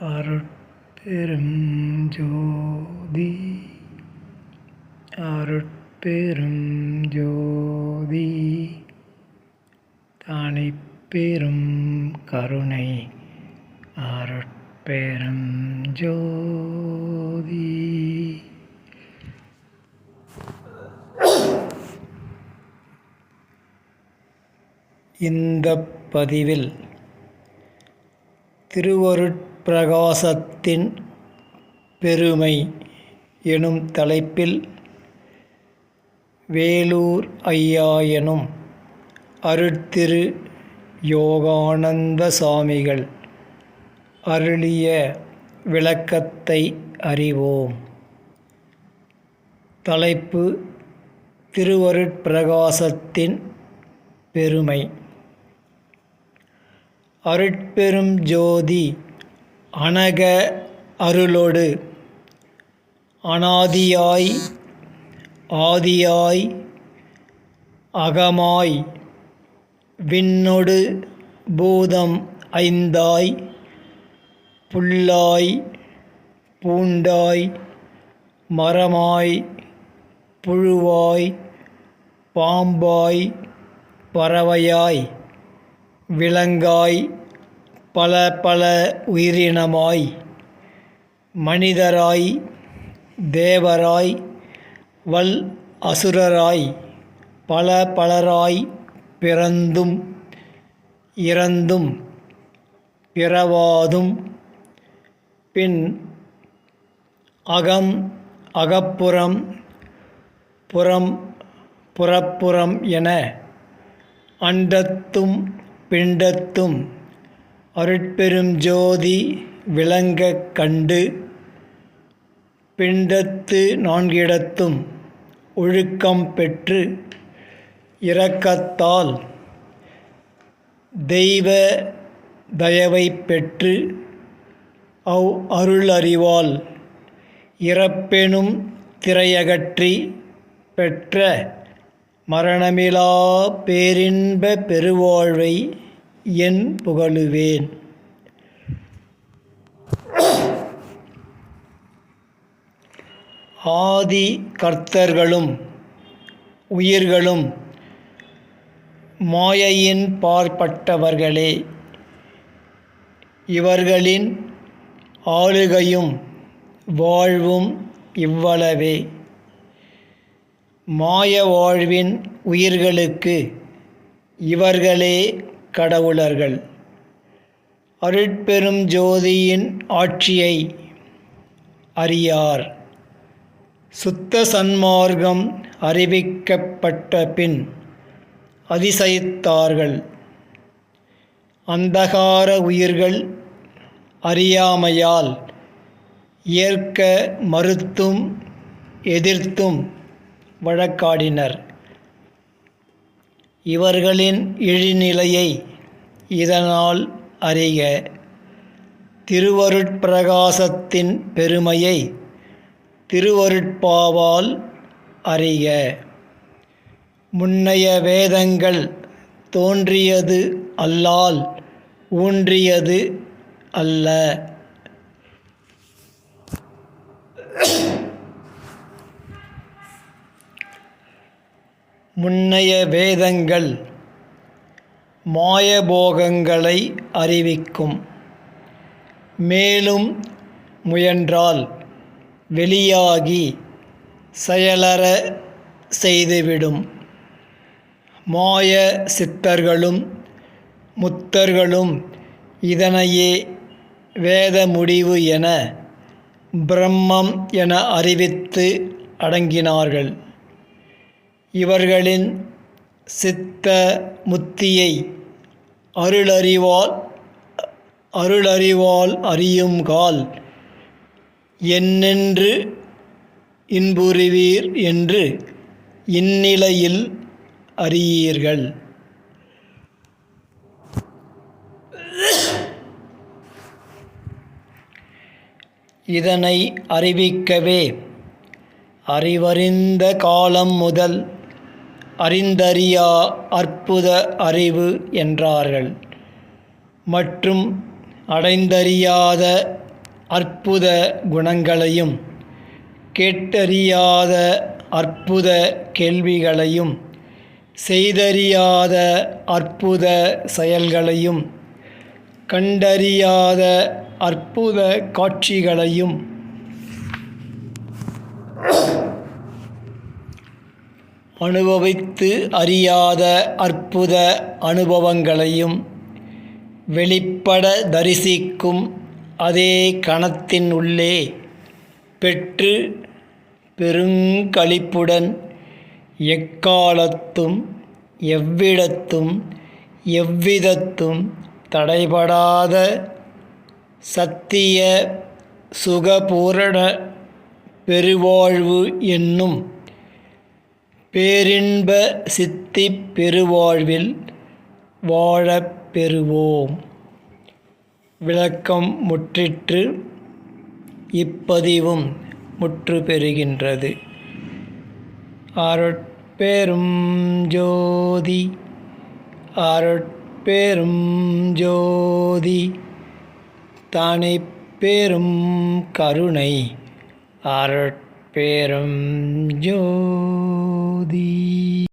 அருட்பெரும் ஜோதி அருட்பெரும் ஜோதி தனிப்பெரும் கருணை. அருட்பெரும் ஜோதி இந்த பதிவில் திருவருட் பிரகாசத்தின் பெருமை எனும் தலைப்பில் வேலூர் ஐயா எனும் அருட்திரு யோகானந்த சாமிகள் அருளிய விளக்கத்தை அறிவோம். தலைப்பு திருவருட்பிரகாசத்தின் பெருமை. அருட்பெரும் ஜோதி அனக அருளொடு. அனாதியாய் ஆதியாய் அகமாய் விண்ணொடு பூதம் ஐந்தாய் புல்லாய் பூண்டாய் மரமாய் புழுவாய் பாம்பாய் பறவையாய் விலங்காய் பல பல உயிரினமாய் மனிதராய் தேவராய் வல் அசுரராய் பல பலராய் பிறந்தும் இறந்தும் பிறவாதும் பின் அகம் அகப்புறம் புறம் புறப்புறம் என அண்டத்தும் பிண்டத்தும் அருட்பெரும் ஜோதி விளங்கக் கண்டு பிண்டத்து நான்கிடத்தும் ஒழுக்கம் பெற்று இரக்கத்தால் தெய்வ தயவை பெற்று அவ் அருள் அறிவால் இறப்பெனும் திரையகற்றி பெற்ற மரணமிலா பேரின்ப பெருவாழ்வை என் புகழுவேன். ஆதி கர்த்தர்களும் உயிர்களும் மாயையின் பார்ப்பட்டவர்களே இவர்களின் ஆளுகையும் வாழ்வும் இவ்வளவே. மாய வாழ்வின் உயிர்களுக்கு இவர்களே கடவுளர்கள். அருட்பெரும் ஜோதியின் ஆட்சியை அறியார். சுத்த சன்மார்க்கம் அறிவிக்கப்பட்ட பின் அதிசயித்தார்கள். அந்தகார உயிர்கள் அறியாமையால் ஏற்க மறுத்தும் எதிர்த்தும் வழக்காடினர். இவர்களின் இழிநிலையை இதனால் அறிக. திருவருட்பிரகாசத்தின் பெருமையை திருவருட்பாவால் அறிக. முன்னைய வேதங்கள் தோன்றியது அல்லால் ஊன்றியது அல்ல. முன்னைய வேதங்கள் மாயபோகங்களை அறிவிக்கும். மேலும் முயன்றால் வெளியாகி செயலற செய்துவிடும். மாய சித்தர்களும் முத்தர்களும் இதனையே வேத முடிவு என பிரம்மம் என அறிவித்து அடங்கினார்கள். இவர்களின் சித்த முத்தியை அருளறிவால் அருளறிவால் அறியுங்கால் என்னென்று இன்புறுவீர் என்று இந்நிலையில் அறியீர்கள். இதனை அறிவிக்கவே அறிவறிந்த காலம் முதல் அறிந்தறியா அற்புத அறிவு என்றார்கள். மற்றும் அடைந்தறியாத அற்புத குணங்களையும் கேட்டறியாத அற்புத கேள்விகளையும் செய்தறியாத அற்புத செயல்களையும் கண்டறியாத அற்புத காட்சிகளையும் அனுபவித்து அறியாத அற்புத அனுபவங்களையும் வெளிப்பட தரிசிக்கும் அதே கணத்தின் உள்ளே பெற்று பெருங்களிப்புடன் எக்காலத்தும் எவ்விடத்தும் எவ்விதத்தும் தடைபடாத சத்திய சுகபூரண பெருவாழ்வு என்னும் பேரின்ப சித்தி பெருவாழ்வில் வாழப் பெறுவோம். விளக்கம் முற்றிற்று இப்பதிவும் முற்று பெறுகின்றது அருட்பெரும் ஜோதி அருட்பெரும் ஜோதி தானே பெரும் கருணை அருட்பெரும் ஜோதி